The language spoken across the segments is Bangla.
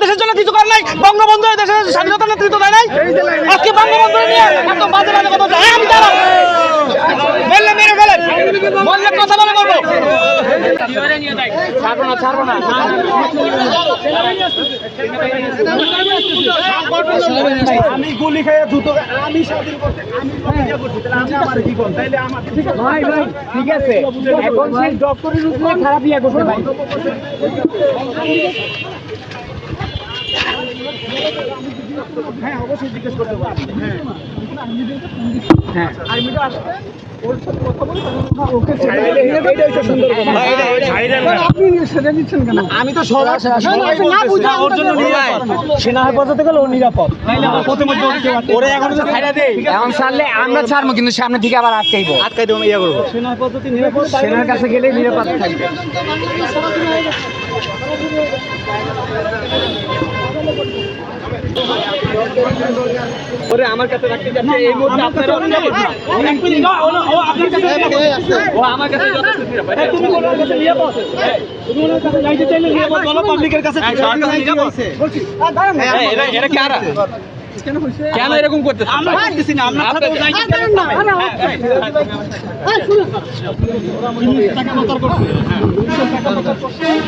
দেশের জন্য বঙ্গবন্ধু দেশের স্বাধীনতা নেতৃত্ব দেয় নাই? আজকে বঙ্গবন্ধু নিয়ে একদম কথা বলছে হ্যাঁ, আমি দাঁড়াও বললে মেরে ফেলেন বললে কথা বলে করব ছাড়বো না ছাড়বো না আমি গুলি খেয়ে জুতো আমি স্বাধীন করতে আমি প্রতিজ্ঞা করছি তাহলে আমি আমার কি করব তাইলে আমার ভাই ভাই ঠিক আছে এখন সেই ডক্টরের উপরে খারাপ ইয়া করছে ভাই হ্যাঁ অবশ্যই জিজ্ঞেস করতে পারব। হ্যাঁ। আর্মিটা আসবে ওর সাথে কথা বলে তখন ওকে আপনি সেটা দিচ্ছেন কেন? আমি তো সবার না বুঝে সেনা হেফাজতে গেলে ও নিরাপদ। ওরে এখন তো ছাইড়া দেই। এখন ছাড়লে আমরা ছাড়বো কিন্তু সামনে থেকে আবার আটকাইবো। আটকাই দেবো ইয়া করব। সেনা হেফাজতে নিরাপদ সেনার কাছে গেলে নিরাপদ থাকবে। ওরে আমার কাছে রাখতে যাচ্ছে এই মুহূর্তে আপনারা ও আপনার কাছে যথেষ্ট নিরাপদ। এই, তুমি ওনার কাছে নিয়ে বসে তুমি ওনার কাছে যাইতে চাইলে নিয়ে বলো, পাবলিকের কাছে। বলছি, দাঁড়ান। না। কেন এরকম? আমরা করতেছি না, আমরা হ্যাঁ, টাকা করছে। হ্যাঁ।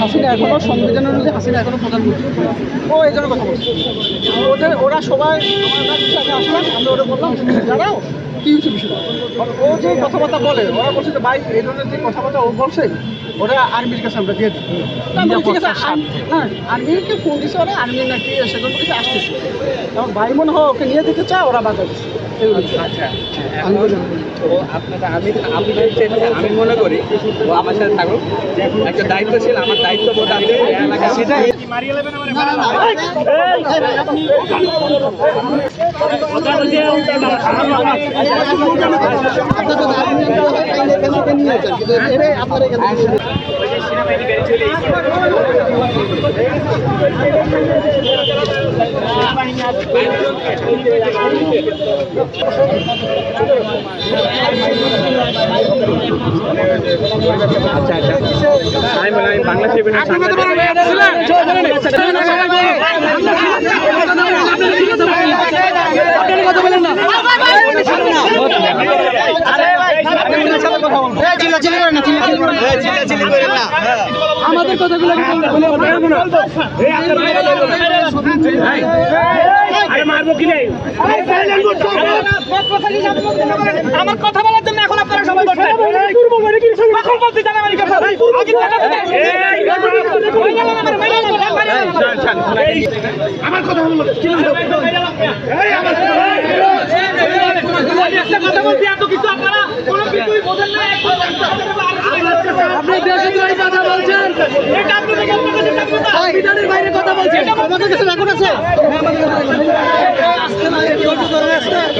হাসিনা এখনও সংবিধান অনুযায়ী হাসিনা এখনও প্রধানমন্ত্রী ও এই জন্য কথা বলছে ওদের ওরা সবাই আমার কাছে আসলাম আমরা ওরা বললাম দাঁড়াও কি হচ্ছে বিষয়টা? ও যে কথাবার্তা বলে ওরা বলছে যে ভাই এই ধরনের যে কথাবার্তা ও বলছে ওরা আর্মির কাছে আমরা দিয়ে দিই। ঠিক আছে হ্যাঁ আর্মিকে ফোন দিছে ওরা? আর্মি নাকি সেগুলো থেকে আসতেছে? ভাই মনে হয় ওকে নিয়ে দিতে চায় ওরা বাধা দিচ্ছে। আচ্ছা আমি আপনারা আমি আমি আমি মনে করি ও আমার সাথে থাকুক একটা দায়িত্বশীল আমার দায়িত্ববোধ আছে এই এলাকায় আচ্ছা আচ্ছা আমি বলি আমি বাংলা সেভেনের আমাদের কথাগুলো আমার কথা বলার জন্য এখন আপনারা সবাই মানে আমার কথা হলো কি একটা কথা বলছি এত কিছু আপনারা কোনো কিছুই বোঝেন না আপনি দেশের বাইরে কথা বলছেন এটা আপনাদের সংবিধানের বাইরে কথা বলছেন আমাদের কাছে রেকর্ড আছে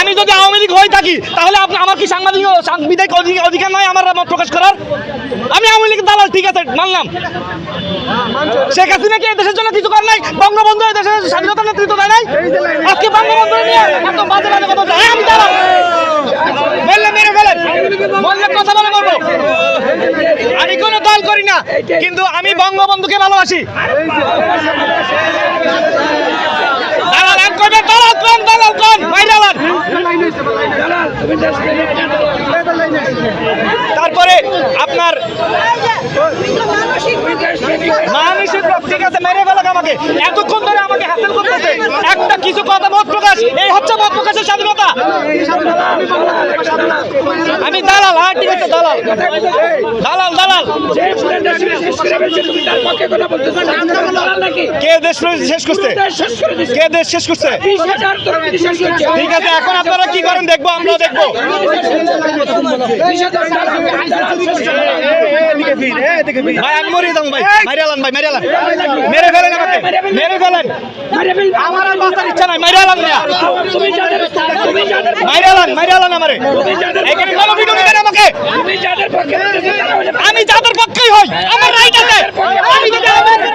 আমি যদি আওয়ামী লীগ হয়ে থাকি, তাহলে আপনি আমার কি সাংবাদিক সাংবিধানিক অধি- অধিকার নয় আমার মত প্রকাশ করার? আমি আওয়ামী লীগ দালাল, ঠিক আছে, মানলাম। শেখ হাসিনা কি দেশের জন্য কিছু করার নাই? বঙ্গবন্ধু দেশের স্বাধীনতা নেতৃত্ব দেয় নাই? আজকে বঙ্গবন্ধু নিয়ে আমি দাঁড়াও বললে মেরে ফেলেন বললে কথা বলে করব আমি কোনো দল করি না কিন্তু আমি বঙ্গবন্ধুকে ভালোবাসি। তারপরে আপনার মানসিক রোগ, ঠিক আছে মেরে ফেলাক আমাকে। এতক্ষণ ধরে আমাকে হাসিল করতেছে। কিছু কথা মত প্রকাশ, এই হচ্ছে মত প্রকাশের স্বাধীনতা। আমি দালাল হ্যাঁ ঠিক আছে দালাল? দালাল দালাল। কে দেশ শেষ করছে কে দেশ শেষ করছে ঠিক আছে, এখন আপনারা কি করেন দেখব আমরা দেখব। ভাই আমি মরে ভাই। মারিয়ে আলান ভাই মারিয়ে মেরে ফেলেন আমাকে মেরে ফেলেন। আমার আর বাঁচার ইচ্ছা নাই মারিয়ে আলান না মারিয়ে আলান আমারে। এখানে কোনো ভিডিও নেবেন আমাকে। আমি যাদের পক্ষেই হই আমার রাইট আছে। আমি যদি কিন্তু